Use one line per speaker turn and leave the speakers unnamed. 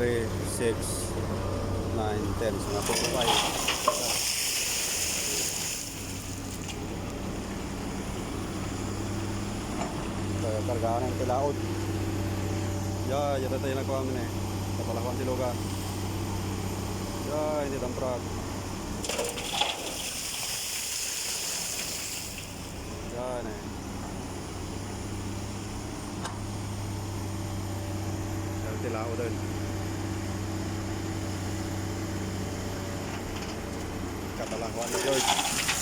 3, 6, 9, 10. So, napupo tayo. Kaya kargaan ng tilaot. Ya, ya tayo nagkuha mo na eh. Kapalakuan si Luga. Ya, hindi tamprak. Yan eh. Yan tilao 好了，关机。